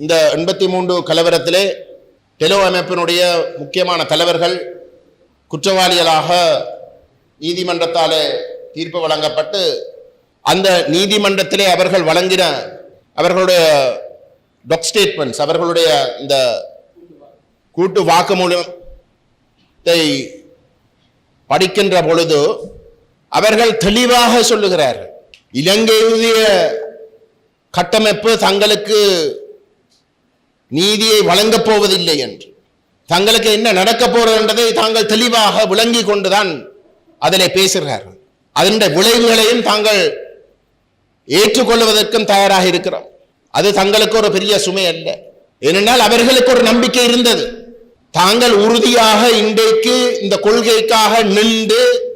இந்த எண்பத்தி மூன்று கலவரத்திலே டெலோ அமைப்பினுடைய முக்கியமான தலைவர்கள் குற்றவாளிகளாக நீதிமன்றத்தாலே தீர்ப்பு வழங்கப்பட்டு அந்த நீதிமன்றத்திலே அவர்கள் வழங்கின அவர்களுடைய டொக் ஸ்டேட்மெண்ட்ஸ் அவர்களுடைய இந்த கூட்டு வாக்குமூலத்தை படிக்கின்ற பொழுது அவர்கள் தெளிவாக சொல்லுகிறார்கள். இலங்கையுடைய கட்டமைப்பு தங்களுக்கு நீதியை வழங்கப் போவதில்லை என்று. தங்களுக்கு என்ன நடக்கப் போறது தாங்கள் தெளிவாக விளங்கி கொண்டுதான் அதிலே பேசுகிறார்கள். அதன் விளைவுகளையும் தாங்கள் ஏற்றுக்கொள்வதற்கும் தயாராக இருக்கிறோம். அது தங்களுக்கு ஒரு பெரிய சுமை அல்ல. ஏனென்றால் அவர்களுக்கு ஒரு நம்பிக்கை இருந்தது. தாங்கள் உறுதியாக இன்றைக்கு இந்த கொள்கைக்காக நின்று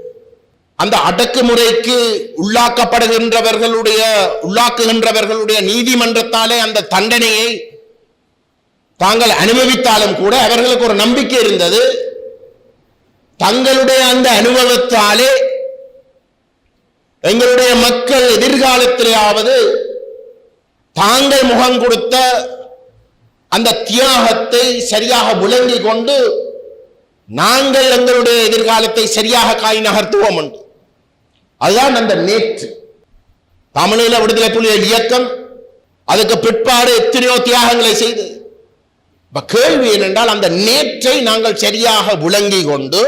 அந்த அடக்குமுறைக்கு உள்ளாக்கப்படுகின்றவர்களுடைய உள்ளாக்குகின்றவர்களுடைய நீதிமன்றத்தாலே அந்த தண்டனையை தாங்கள் அனுபவித்தாலும் கூட அவர்களுக்கு ஒரு நம்பிக்கை இருந்தது. தங்களுடைய அந்த அனுபவத்தாலே எங்களுடைய மக்கள் எதிர்காலத்திலேயாவது தாங்கள் முகம் கொடுத்த அந்த தியாகத்தை சரியாக விளங்கிக் கொண்டு நாங்கள் எங்களுடைய எதிர்காலத்தை சரியாக காய் நகர்த்துவோம் என்று. அதுதான் அந்த நேற்று. தமிழீழ விடுதலை புலிகள் இயக்கம் அதுக்கு பிற்பாடு எத்தனையோ தியாகங்களை செய்து இப்போ கேள்வி என்னென்றால் அந்த நேற்றை நாங்கள் சரியாக விளங்கி கொண்டு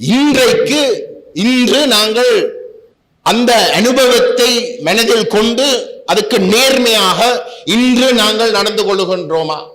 இன்றைக்கு இன்று நாங்கள் அந்த அனுபவத்தை மனதில் கொண்டு அதுக்கு நேர்மையாக இன்று நாங்கள் நடந்து கொள்ளுகின்றோமா?